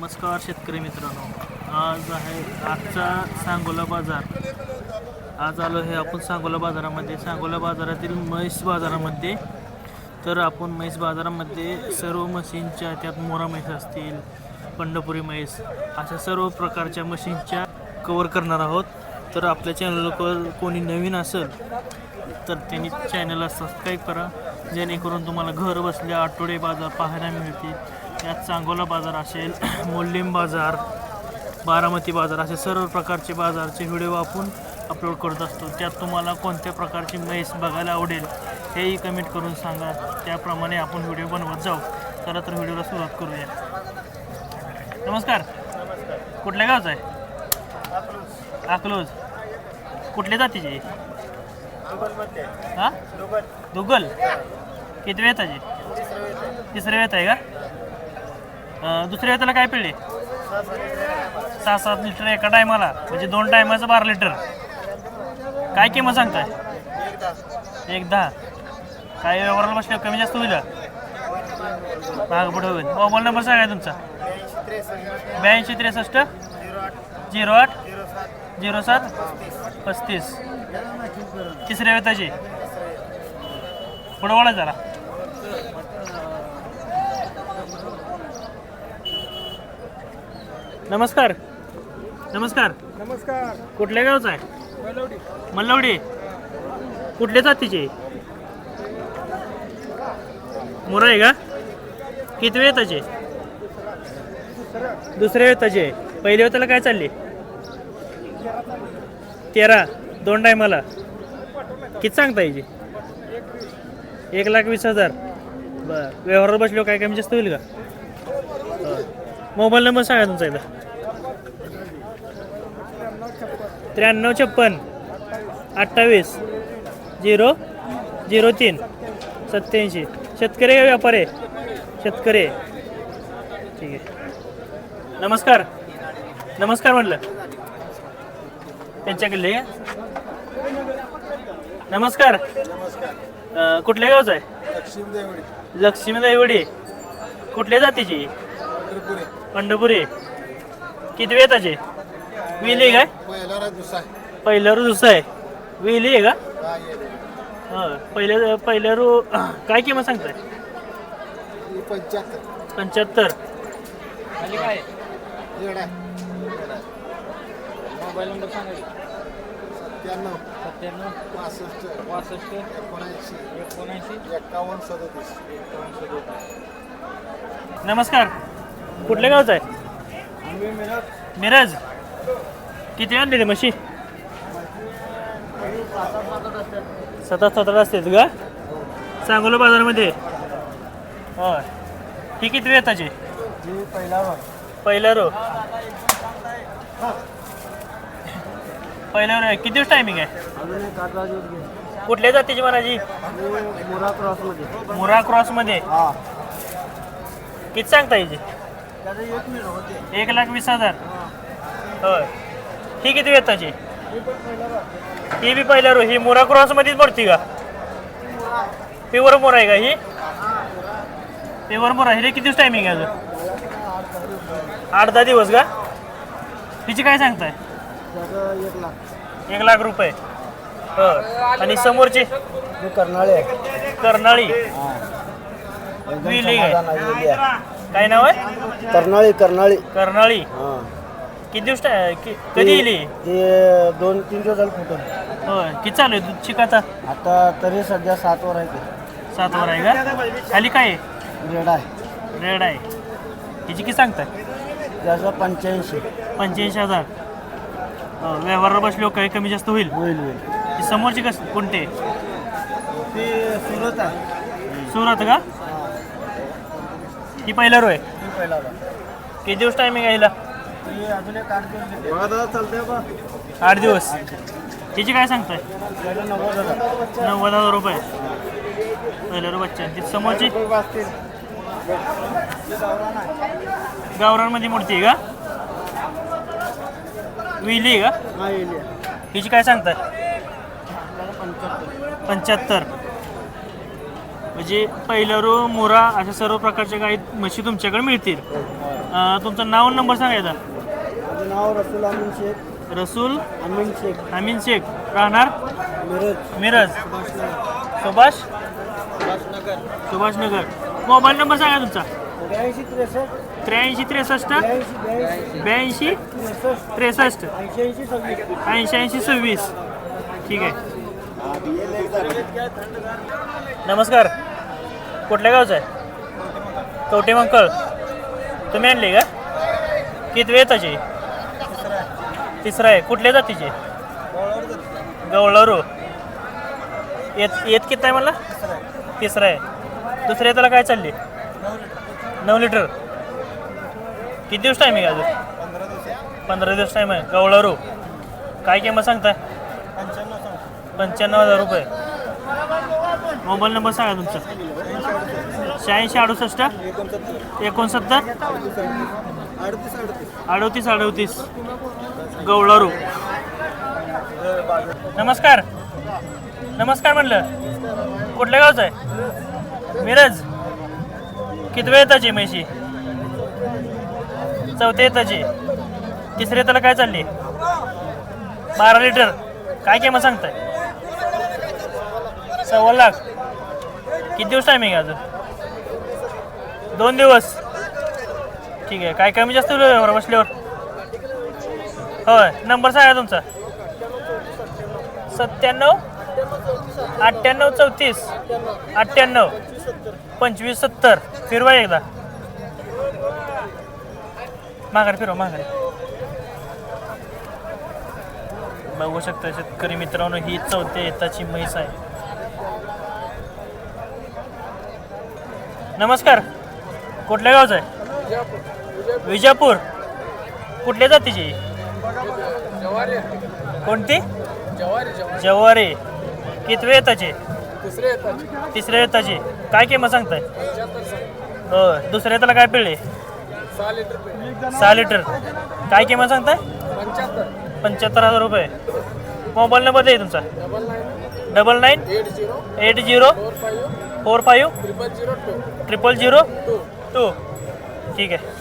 नमस्कार शेतकरी मित्रांनो. आज आहे आजचा सांगोला बाजार. आज आलो हे आपण सांगोला बाजारामध्ये. सांगोला बाजारातील म्हैस बाजारामध्ये. तर आपण म्हैस बाजारामध्ये सर्व म्हशींच्या त्यात मोरा म्हैस असतील पंढरपुरी म्हैस अशा सर्व प्रकारच्या म्हशींच्या कवर करणार आहोत. तर आपल्या चॅनलवर कोणी नवीन असेल तर त्यांनी चॅनलला सबस्क्राईब करा. जेणेकरून तुम्हाला घर बसल्या आठवडे बाजार पाहायला मिळतील. यात सांगोला बाजार असेल मोल्लीम बाजार बारामती बाजार असे सर्व प्रकारचे बाजारचे व्हिडिओ आपण अपलोड करत असतो. त्यात तुम्हाला कोणत्या प्रकारची म्हैस बघायला आवडेल हेही कमेंट करून सांगा. त्याप्रमाणे आपण व्हिडिओ बनवत जाऊ. चला तर व्हिडिओला सुरुवात करूया. नमस्कार. कुठल्या गावचा आहे? अकलोज. कुठल्या जातीचे? हा? दुगल किती वेळ त्याची तिसऱ्या वेळेत आहे. का? दुसऱ्या वेळेला काय पिळले? सहा सात लिटर एका टायमाला म्हणजे दोन टायमाचं बारा लिटर. काय किंमत सांगताय? एक दहा काय व्यवहाराला बसल्या? कमी जास्त होईल? मागं पुढे होईल. मोबाईल नंबर सांगा तुमचा. ब्याऐंशी त्रेसष्ट. झिरो आठ. झिरो सात. पस्तीस. तिसऱ्या वेताची? पुढं वळा जरा. नमस्कार. नमस्कार. नमस्कार. कुठल्या गावचा आहे? मेलवडी मल्लवडी. कुठल्या जातीचे? मोरा आहे का? किती वेळ त्याचे दुसऱ्या वेताचे. पहिल्या वेताला काय चालली? तेरा. दोन टायमाला किती सांगता याची एक लाख वीस हजार. बर. व्यवहारात बसलो काय कमी जास्त होईल का? मोबाईल नंबर सांगा तुमचा इथं त्र्याण्णव छप्पन अठ्ठावीस झिरो झिरो तीन सत्याऐंशी शेतकरी आहे का व्यापारी? आहे? शेतकरी. आहे. ठीक आहे. नमस्कार. नमस्कार म्हटलं. त्यांच्याकडले नमस्कार. अं, कुठल्या गावचं आहे? लक्ष्मी देवडी लक्ष्मी दैवडी कुठल्या जातीची? त्रिपुरी पंढरपुरी. किती वेळ त्याचे विली काय? पहिला राज दुसरा आहे. पहिल्या रू दुसरं आहे. विली आहे का? हा, ये. हो पहिल्या पहिल्या रू काय किंमत सांगताय? ही पंच्याहत्तर. पंच्याहत्तर. येड मोबाईल नंबर सांगा सत्त्याण्णव. सत्त्याण्णव? पासष्ट. पासष्ट? एकोणऐंशी. एकोणऐंशी? एक्कावन्न सदतीस. नमस्कार. कुठल्या गावचं आहे? आम्ही मिळत मिरज. किती आणलेले म्हशी? सतत सतत असतात का सांगोला बाजारामध्ये? होय. ही किती जी पहिला भाग. पहिला रो. पहिल्या रो किती दिवस टायमिंग आहे? अजून एक आठ राज घे कुठल्या जातीची म्हणाची मोरा क्रॉसमध्ये. मुरा क्रॉसमध्ये? हा. किती सांगता याची त्याचं एक मिनिट होते. एक लाख वीस हजार. होय. ही किती वेळ त्याची ही बी पहिल्या रो ही मुरा क्रॉसमध्येच पडती का? प्युअर मोर आहे का ही? प्युअर मोर. आहे किती दिवस टायमिंग आहे अजून? आठ दहा दिवस का? हिची काय सांगताय? त्याचं एक लाख. एक लाख रुपये. हो आणि समोरची? हे करणाळे आहे. कर्नाळी. हा. आहे. काय नाव आहे? कर्नाळी कर्नाळी. कर्नाळी. हा. किती दिवस टा- कि- कधी येईल ही? ते दोन तीन दिवस झाले फुटून होय. किती चालू आहे दूध चिकाचा आता तरी सध्या सात वर आहे ते. सात वर आहे का? खाली काय आहे? रेड आहे. रेड आहे. हिची किती सांगताय? त्याचं पंच्याऐंशी. पंच्याऐंशी हजार. व्यवहाराला बसलो काही कमी जास्त होईल. होईल होईल. ही समोरची कस कोणते? ते सुरत आहे. सुरत का? ही पहिला रो आहे. ती पहिला होता. किती दिवस टायमिंग आहे हिला ती अजून एक आठ दिवस आठ दिवस. हिची काय सांगताय? त्याचं नव्वद हजार. नव्वद हजार रुपये. पहिल्या रो बच्चा. ती समोरची? वाजतील गावरांमध्ये मूर्ती आहे का? विली का? हा येईल हिची काय सांगताय? पंच्याहत्तर. म्हणजे पहिलं मोरा अशा सर्व प्रकारच्या गाई म्हशी तुमच्याकडे मिळतील. अं, तुमचं नाव आणि नंबर सांगायचा माझं नाव रसूल अमीन शेख. रसूल अमीन शेख. अमीन शेख. राहणार? मिरज. मिरज. सुभाष? सुभाष नगर मोबाईल नंबर सांगा तुमचा. त्र्याऐंशी त्रेसष्ट. ब्याऐंशी त्रेसष्ट. ऐंशी ऐंशी सव्वीस. ठीक आहे. नमस्कार. कुठल्या गावचं आहे? कवटे मंकळ. तुम्ही आणले का? किती वेळ त्याची तिसरा आहे. कुठल्या जातीचे? गवळारू. येत येत किती आहे मला तिसरा आहे. दुसऱ्या त्याला काय चालली? नऊ लिटर. किती दिवस टाईम आहे अजून? पंधरा दिवस टाईम आहे. गवळारू काय किंमत सांगताय? पंच्याण्णव हजार रुपये. मोबाईल नंबर सांगा तुमचा. शहाऐंशी अडुसष्ट. एकोणसत्तर. अडतीस अडतीस. गवळारू नमस्कार. नमस्कार म्हणलं. कुठल्या गावचं आहे? मिरज. किती वेळ येताची म्हैशी? चौथे येताची. तिसरे त्याला काय चालली? बारा लिटर. काय किंमत सांगताय? सव्वा लाख. किती दिवस टायमिंग आहे अजून? दोन दिवस. ठीक आहे. काय कमी जास्त होईल बसल्यावर? होय. नंबर सांगा तुमचा. सत्त्याण्णव अठ्ठ्याण्णव चौतीस. अठ्ठ्याण्णव. पंचवीस सत्तर. फिरवा एकदा. माघारी फिरवा माघारी. बघू शकता शेतकरी मित्रांनो ही चौथ्या येताची म्हैस आहे. नमस्कार. कुठल्या गावचं आहे? विजापूर. कुठल्या जातीची? कोणती? जवारी. कितवे येताचे? तिसऱ्या येताची. काय किंमत सांगताय? हो दुसऱ्या येताला काय पिळले? सहा लिटर काय किंमत सांगताय? पंच्याहत्तर. हजार रुपये. मोबाईल नंबर आहे तुमचा. Double nine. Eight zero. Four five. Triple zero two. ठीक आहे.